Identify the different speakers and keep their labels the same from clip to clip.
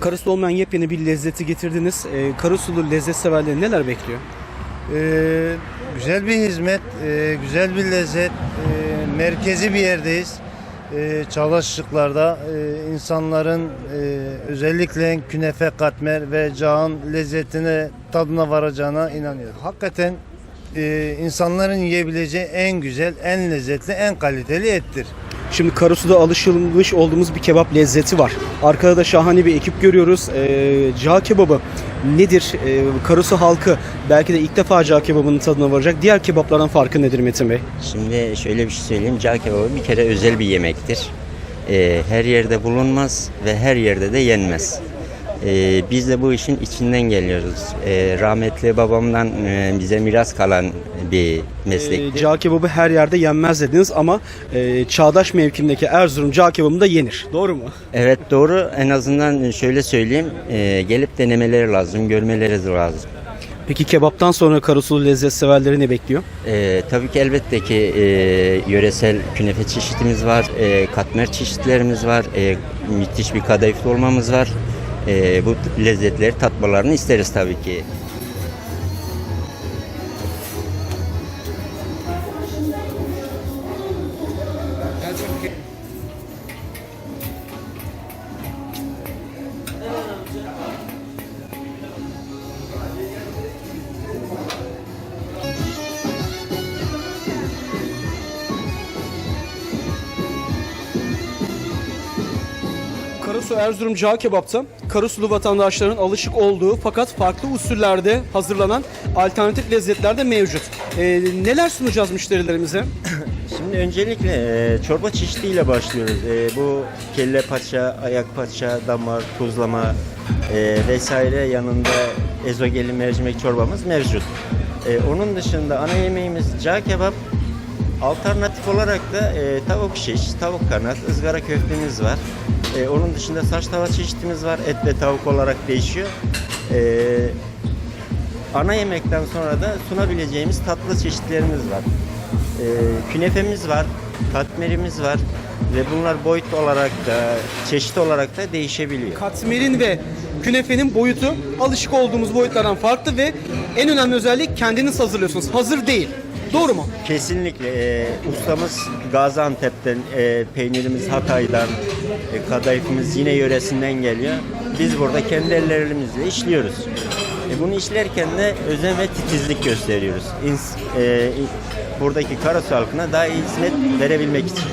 Speaker 1: Karasu'da olmayan yepyeni bir lezzeti getirdiniz. Ee, Karasu'lu lezzet severleri neler bekliyor?
Speaker 2: Ee, güzel bir hizmet, e, güzel bir lezzet, e, merkezi bir yerdeyiz. E, Çalışıklarda e, insanların e, özellikle künefe katmer ve cağın lezzetine tadına varacağına inanıyorum. Hakikaten e, insanların yiyebileceği en güzel, en lezzetli, en kaliteli ettir.
Speaker 1: Şimdi Karasu'da alışılmış olduğumuz bir kebap lezzeti var. Arkada da şahane bir ekip görüyoruz. Ee, cağ kebabı nedir? Ee, Karasu halkı belki de ilk defa cağ kebabının tadına varacak. Diğer kebaplardan farkı nedir Metin Bey?
Speaker 3: Şimdi şöyle bir şey söyleyeyim. Cağ kebabı bir kere özel bir yemektir. Ee, her yerde bulunmaz ve her yerde de yenmez. Ee, biz de bu işin içinden geliyoruz. Ee, rahmetli babamdan e, bize miras kalan bir meslekti.
Speaker 1: cağ kebabı her yerde yenmez dediniz ama e, çağdaş mevkimdeki Erzurum cağ kebabında yenir. Doğru mu?
Speaker 3: Evet doğru. En azından şöyle söyleyeyim. e, gelip denemeleri lazım, görmeleri lazım.
Speaker 1: Peki kebaptan sonra Karasulu lezzet severleri ne bekliyor?
Speaker 3: Ee, tabii ki elbette ki e, yöresel künefe çeşitimiz var, e, katmer çeşitlerimiz var, e, müthiş bir kadayıf dolmamız var. E, bu lezzetleri tatmalarını isteriz tabii ki.
Speaker 1: Karasu Erzurum Cağ Kebap'ta Karasulu vatandaşların alışık olduğu fakat farklı usullerde hazırlanan alternatif lezzetler de mevcut. Ee, neler sunacağız müşterilerimize?
Speaker 3: Şimdi öncelikle e, çorba çeşidiyle başlıyoruz. E, bu kelle paça, ayak paça, damar, tuzlama e, vesaire yanında ezogeli mercimek çorbamız mevcut. E, onun dışında ana yemeğimiz cağ kebap. Alternatif olarak da e, tavuk şiş, tavuk kanat, ızgara köftemiz var. E, onun dışında saç tava çeşitimiz var. Et ve tavuk olarak değişiyor. E, ana yemekten sonra da sunabileceğimiz tatlı çeşitlerimiz var. E, künefemiz var, katmerimiz var ve bunlar boyut olarak da çeşit olarak da değişebiliyor.
Speaker 1: Katmerin ve künefenin boyutu alışık olduğumuz boyutlardan farklı ve en önemli özellik kendiniz hazırlıyorsunuz. Hazır değil. Doğru mu?
Speaker 3: Kesinlikle e, ustamız Gaziantep'ten, e, peynirimiz Hatay'dan, e, kadayıfımız yine yöresinden geliyor. Biz burada kendi ellerimizle işliyoruz. E, bunu işlerken de özen ve titizlik gösteriyoruz. İns- e, buradaki Karasu halkına daha iyi hizmet verebilmek için.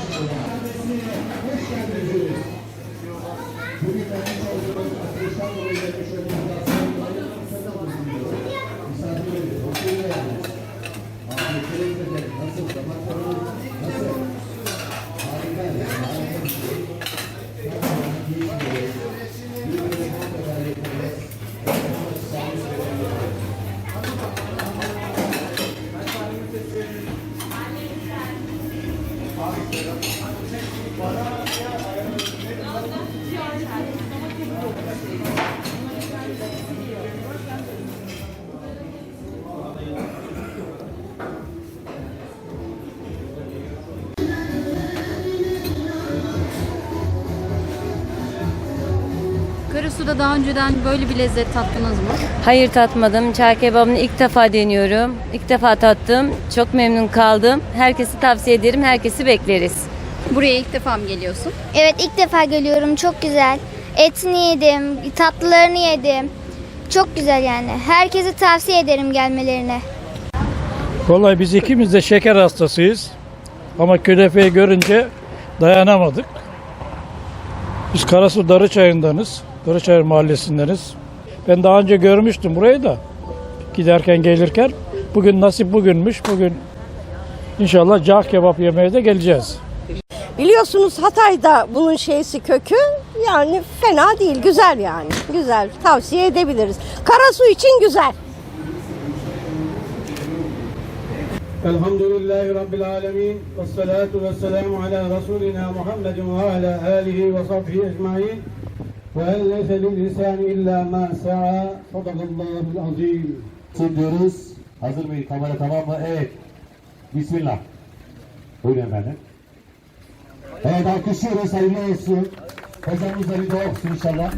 Speaker 4: Karasu'da daha önceden böyle bir lezzet tattınız mı?
Speaker 5: Hayır tatmadım. Çağ kebabını ilk defa deniyorum. İlk defa tattım. Çok memnun kaldım. Herkesi tavsiye ederim. Herkesi bekleriz.
Speaker 4: Buraya ilk defa mı geliyorsun?
Speaker 6: Evet ilk defa geliyorum. Çok güzel. Etini yedim, tatlılarını yedim. Çok güzel yani. Herkese tavsiye ederim gelmelerini.
Speaker 7: Vallahi biz ikimiz de şeker hastasıyız. Ama künefeyi görünce dayanamadık. Biz Karasu Darıçayır'danız. Karaçayır Mahallesi'ndeniz. Ben daha önce görmüştüm burayı da giderken gelirken. Bugün nasip bugünmüş. Bugün inşallah cah kebap yemeye de geleceğiz.
Speaker 8: Biliyorsunuz Hatay'da bunun şeysi kökü yani fena değil güzel yani güzel tavsiye edebiliriz. Karasu için güzel.
Speaker 9: Elhamdülillahi Rabbil Alemin ve salatu ve selamu ala Resulina Muhammedin ve ala alihi ve sahbihi ecmain. وأن ليس للإنسان إلا ما سعى صدق الله العظيم
Speaker 10: diyoruz. Hazır mıyız? Kamera tamam mı? Evet. Bismillah. Buyurun efendim. Evet alkışlıyoruz hayırlı olsun. Hocamız da bir dua okusun inşallah.